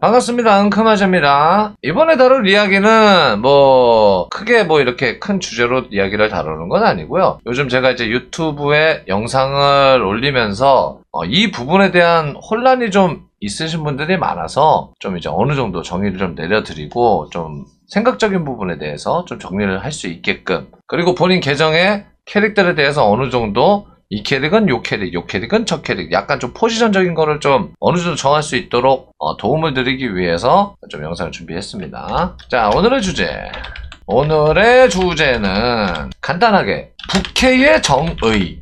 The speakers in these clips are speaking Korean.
반갑습니다. 은크마저입니다. 이번에 다룰 이야기는 뭐 크게 뭐 이렇게 큰 주제로 이야기를 다루는 건 아니고요. 요즘 제가 이제 유튜브에 영상을 올리면서 어, 이 부분에 대한 혼란이 좀 있으신 분들이 많아서 좀 이제 어느 정도 정의를 좀 내려드리고 좀 생각적인 부분에 대해서 좀 정리를 할 수 있게끔 그리고 본인 계정의 캐릭터에 대해서 어느 정도 이 캐릭은 요 캐릭, 요 캐릭은 저 캐릭 약간 좀 포지션적인 거를 좀 어느 정도 정할 수 있도록 어, 도움을 드리기 위해서 좀 영상을 준비했습니다. 자 오늘의 주제 오늘의 주제는 간단하게 국회의 정의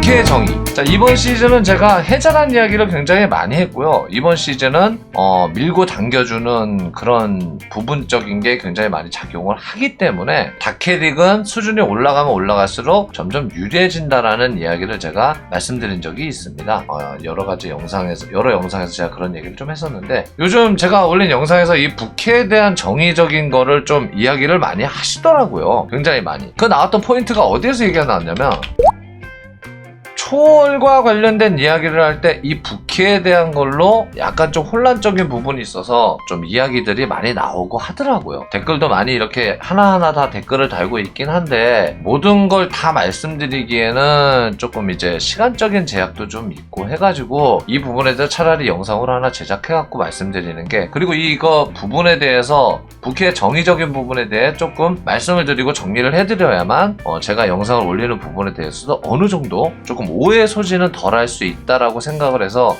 국회의 정의. 자, 이번 시즌은 제가 해자란 이야기를 굉장히 많이 했고요. 이번 시즌은, 어, 밀고 당겨주는 그런 부분적인 게 굉장히 많이 작용을 하기 때문에, 다캐릭은 수준이 올라가면 올라갈수록 점점 유리해진다라는 이야기를 제가 말씀드린 적이 있습니다. 어, 여러 가지 영상에서, 여러 영상에서 제가 그런 얘기를 좀 했었는데, 요즘 제가 올린 영상에서 이 부캐에 대한 정의적인 거를 좀 이야기를 많이 하시더라고요. 굉장히 많이. 그 나왔던 포인트가 어디에서 얘기가 나왔냐면, 초월과 관련된 이야기를 할 때 이 부캐에 대한 걸로 약간 좀 혼란적인 부분이 있어서 좀 이야기들이 많이 나오고 하더라고요. 댓글도 많이 이렇게 하나하나 다 댓글을 달고 있긴 한데 모든 걸 다 말씀드리기에는 조금 이제 시간적인 제약도 좀 있고 해가지고 이 부분에 대해서 차라리 영상으로 하나 제작해갖고 말씀드리는 게 그리고 이거 부분에 대해서 부캐의 정의적인 부분에 대해 조금 말씀을 드리고 정리를 해드려야만 어, 제가 영상을 올리는 부분에 대해서도 어느 정도 조금 오해 소지는 덜 할 수 있다라고 생각을 해서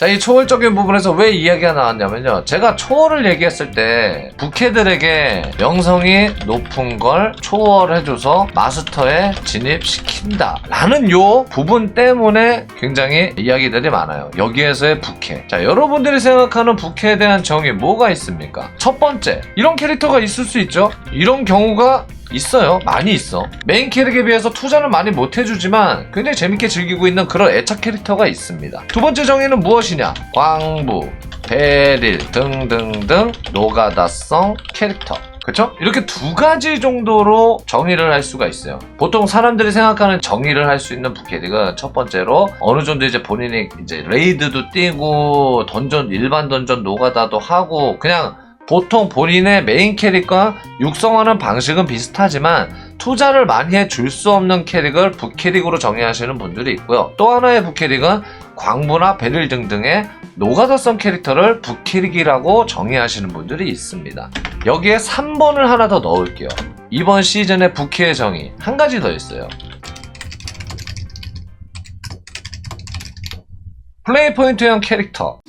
자, 이 초월적인 부분에서 왜 이야기가 나왔냐면요. 제가 초월을 얘기했을 때, 부캐들에게 명성이 높은 걸 초월해줘서 마스터에 진입시킨다. 라는 요 부분 때문에 굉장히 이야기들이 많아요. 여기에서의 부캐. 자, 여러분들이 생각하는 부캐에 대한 정의 뭐가 있습니까? 첫 번째, 이런 캐릭터가 있을 수 있죠? 이런 경우가 있어요. 많이 있어. 메인 캐릭에 비해서 투자는 많이 못 해주지만 굉장히 재밌게 즐기고 있는 그런 애착 캐릭터가 있습니다. 두 번째 정의는 무엇이냐? 광부, 베릴 등등등 노가다성 캐릭터. 그쵸? 이렇게 두 가지 정도로 정의를 할 수가 있어요. 보통 사람들이 생각하는 정의를 할 수 있는 부캐릭은 첫 번째로 어느 정도 이제 본인이 이제 레이드도 뛰고 던전 일반 던전 노가다도 하고 그냥 보통 본인의 메인 캐릭과 육성하는 방식은 비슷하지만 투자를 많이 해줄 수 없는 캐릭을 부캐릭으로 정의하시는 분들이 있고요. 또 하나의 부캐릭은 광부나 베릴 등등의 노가다성 캐릭터를 부캐릭이라고 정의하시는 분들이 있습니다. 여기에 3번을 하나 더 넣을게요. 이번 시즌의 부캐의 정의 한 가지 더 있어요. 플레이 포인트형 캐릭터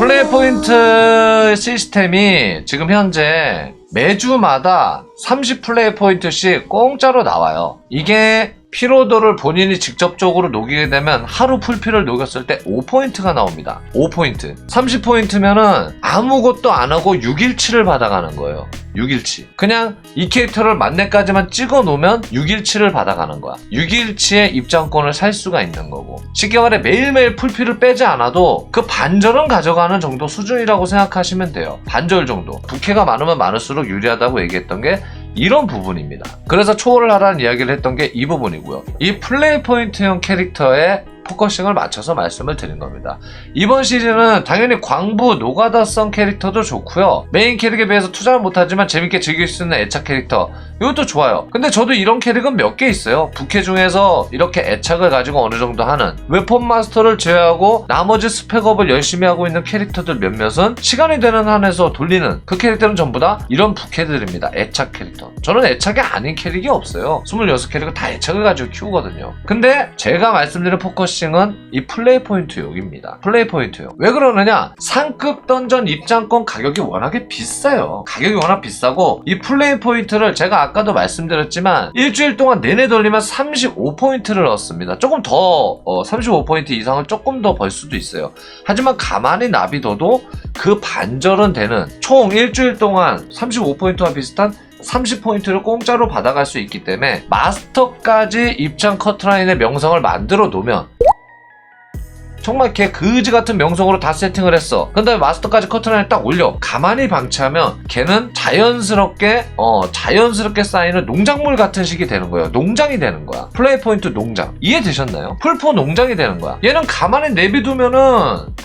플레이 포인트 시스템이 지금 현재 매주마다 30 플레이 포인트씩 공짜로 나와요. 이게 피로도를 본인이 직접적으로 녹이게 되면 하루 풀피를 녹였을 때 5포인트가 나옵니다. 5포인트. 30포인트면은 아무것도 안 하고 6일치를 받아가는 거예요. 6일치. 그냥 이 캐릭터를 만렙까지만 찍어 놓으면 6일치를 받아가는 거야. 6일치의 입장권을 살 수가 있는 거고. 말해 매일매일 풀피를 빼지 않아도 그 반절은 가져가는 정도 수준이라고 생각하시면 돼요. 반절 정도. 부캐가 많으면 많을수록 유리하다고 얘기했던 게 이런 부분입니다. 그래서 초월을 하라는 이야기를 했던 게 이 부분이고요. 이 플레이 포인트형 캐릭터에 포커싱을 맞춰서 말씀을 드린 겁니다. 이번 시즌은 당연히 광부, 노가다성 캐릭터도 좋고요. 메인 캐릭에 비해서 투자를 못하지만 재밌게 즐길 수 있는 애착 캐릭터 이것도 좋아요. 근데 저도 이런 캐릭은 몇 개 있어요. 부캐 중에서 이렇게 애착을 가지고 어느 정도 하는 웨폰 마스터를 제외하고 나머지 스펙업을 열심히 하고 있는 캐릭터들 몇몇은 시간이 되는 한에서 돌리는 그 캐릭터는 전부 다 이런 부캐들입니다. 애착 캐릭터. 저는 애착이 아닌 캐릭이 없어요. 26캐릭을 다 애착을 가지고 키우거든요. 근데 제가 말씀드린 포커싱 은 이 플레이 포인트용입니다. 플레이 포인트용. 왜 그러느냐? 상급 던전 입장권 가격이 워낙에 비싸요. 가격이 워낙 비싸고 이 플레이 포인트를 제가 아까도 말씀드렸지만 일주일 동안 내내 돌리면 35포인트를 얻습니다. 조금 더 35포인트 이상을 조금 더 벌 수도 있어요. 하지만 가만히 나비둬도 그 반절은 되는 총 일주일 동안 35포인트와 비슷한 30포인트를 공짜로 받아갈 수 있기 때문에 마스터까지 입장 커트라인의 명성을 만들어 놓으면 정말 걔 그지 같은 명성으로 다 세팅을 했어. 그 다음에 마스터까지 커트라인을 딱 올려. 가만히 방치하면 걔는 자연스럽게, 어, 자연스럽게 쌓이는 농작물 같은 식이 되는 거예요. 농장이 되는 거야. 플레이 포인트 농장. 이해되셨나요? 풀포 농장이 되는 거야. 얘는 가만히 내비두면은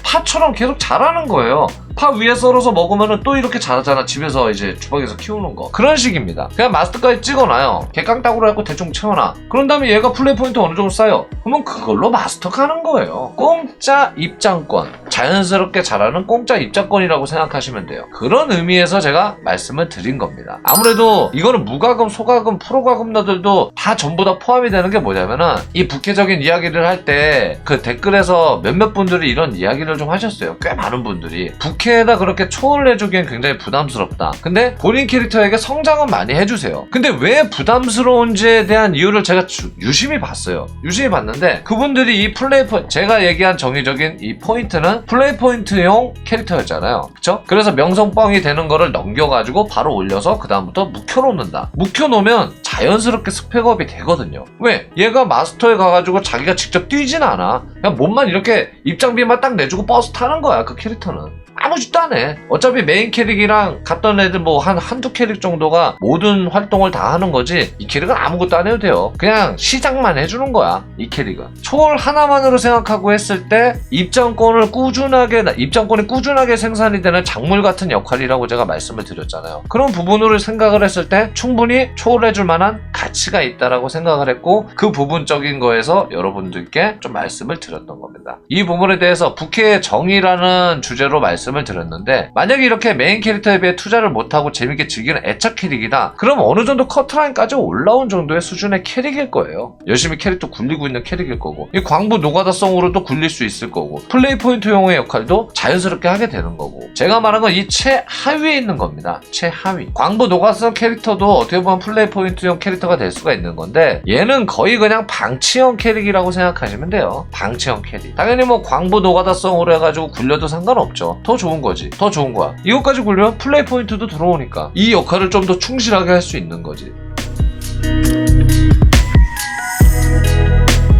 파처럼 계속 자라는 거예요. 파 위에 썰어서 먹으면은 또 이렇게 자라잖아. 집에서 이제 주방에서 키우는 거. 그런 식입니다. 그냥 마스터까지 찍어놔요. 개깡따구로 해갖고 대충 채워놔. 그런 다음에 얘가 플레이 포인트 어느 정도 쌓여. 그러면 그걸로 마스터 가는 거예요. 공짜 입장권. 자연스럽게 자라는 공짜 입장권이라고 생각하시면 돼요. 그런 의미에서 제가 말씀을 드린 겁니다. 아무래도 이거는 무과금, 소과금, 프로과금러들도 다 전부 다 포함이 되는 게 뭐냐면은 이 부캐적인 이야기를 할 때 그 댓글에서 몇몇 분들이 이런 이야기를 좀 하셨어요. 꽤 많은 분들이. 부캐에다 그렇게 초월을 해주기엔 굉장히 부담스럽다. 근데 본인 캐릭터에게 성장은 많이 해주세요. 근데 왜 부담스러운지에 대한 이유를 제가 주- 유심히 봤어요. 유심히 봤는데 그분들이 이 플레이 포 제가 얘기한 정의적인 이 포인트는 플레이 포인트용 캐릭터였잖아요. 그쵸? 그래서 명성뻥이 되는 거를 넘겨가지고 바로 올려서 그 다음부터 묵혀놓는다. 묵혀놓으면 자연스럽게 스펙업이 되거든요. 왜? 얘가 마스터에 가가지고 자기가 직접 뛰진 않아. 그냥 몸만 이렇게 입장비만 딱 내주고 버스 타는 거야, 그 캐릭터는. 아무 짓도 안 해. 어차피 메인 캐릭이랑 갔던 애들 뭐 한 한두 캐릭 정도가 모든 활동을 다 하는 거지 이 캐릭은 아무것도 안 해도 돼요. 그냥 시작만 해주는 거야 이 캐릭은. 초월 하나만으로 생각하고 했을 때 입장권을 꾸준하게 입장권이 꾸준하게 생산이 되는 작물 같은 역할이라고 제가 말씀을 드렸잖아요. 그런 부분으로 생각을 했을 때 충분히 초월해줄 만한 가치가 있다라고 생각을 했고 그 부분적인 거에서 여러분들께 좀 말씀을 드렸던 겁니다. 이 부분에 대해서 부캐의 정의라는 주제로 말씀 을 드렸는데 만약에 이렇게 메인 캐릭터에 비해 투자를 못하고 재밌게 즐기는 애착 캐릭이다 그럼 어느 정도 커트라인까지 올라온 정도의 수준의 캐릭일 거예요. 열심히 캐릭터 굴리고 있는 캐릭일 거고 이 광부 노가다성으로도 굴릴 수 있을 거고 플레이 포인트용의 역할도 자연스럽게 하게 되는 거고 제가 말한 건 이 최하위에 있는 겁니다. 최하위. 광부 노가다성 캐릭터도 어떻게 보면 플레이 포인트용 캐릭터가 될 수가 있는 건데 얘는 거의 그냥 방치형 캐릭이라고 생각하시면 돼요. 방치형 캐릭. 당연히 뭐 광부 노가다성으로 해가지고 굴려도 상관없죠 더 좋은 거지. 더 좋은 거야. 이것까지 굴리면 플레이 포인트도 들어오니까 이 역할을 좀 더 충실하게 할 수 있는 거지.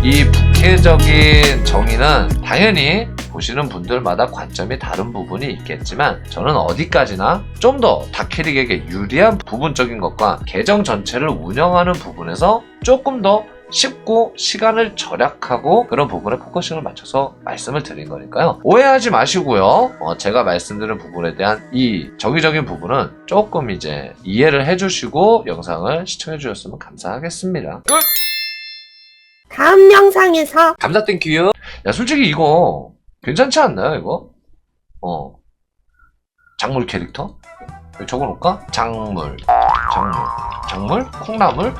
이 부캐적인 정의는 당연히 보시는 분들마다 관점이 다른 부분이 있겠지만 저는 어디까지나 좀 더 다캐릭에게 유리한 부분적인 것과 계정 전체를 운영하는 부분에서 조금 더 쉽고 시간을 절약하고 그런 부분에 포커싱을 맞춰서 말씀을 드린 거니까요. 오해하지 마시고요. 어, 제가 말씀드린 부분에 대한 이 정의적인 부분은 조금 이제 이해를 해주시고 영상을 시청해 주셨으면 감사하겠습니다. 끝! 다음 영상에서 감사 땡큐. 야 솔직히 이거 괜찮지 않나요 이거? 어 작물 캐릭터? 적어놓을까? 작물 작물 작물? 콩나물?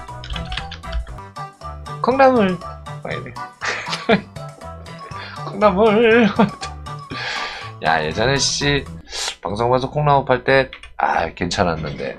콩나물. 아니네 콩나물. 야 예전에 씨 방송 봐서 콩나물 팔 때 아 괜찮았는데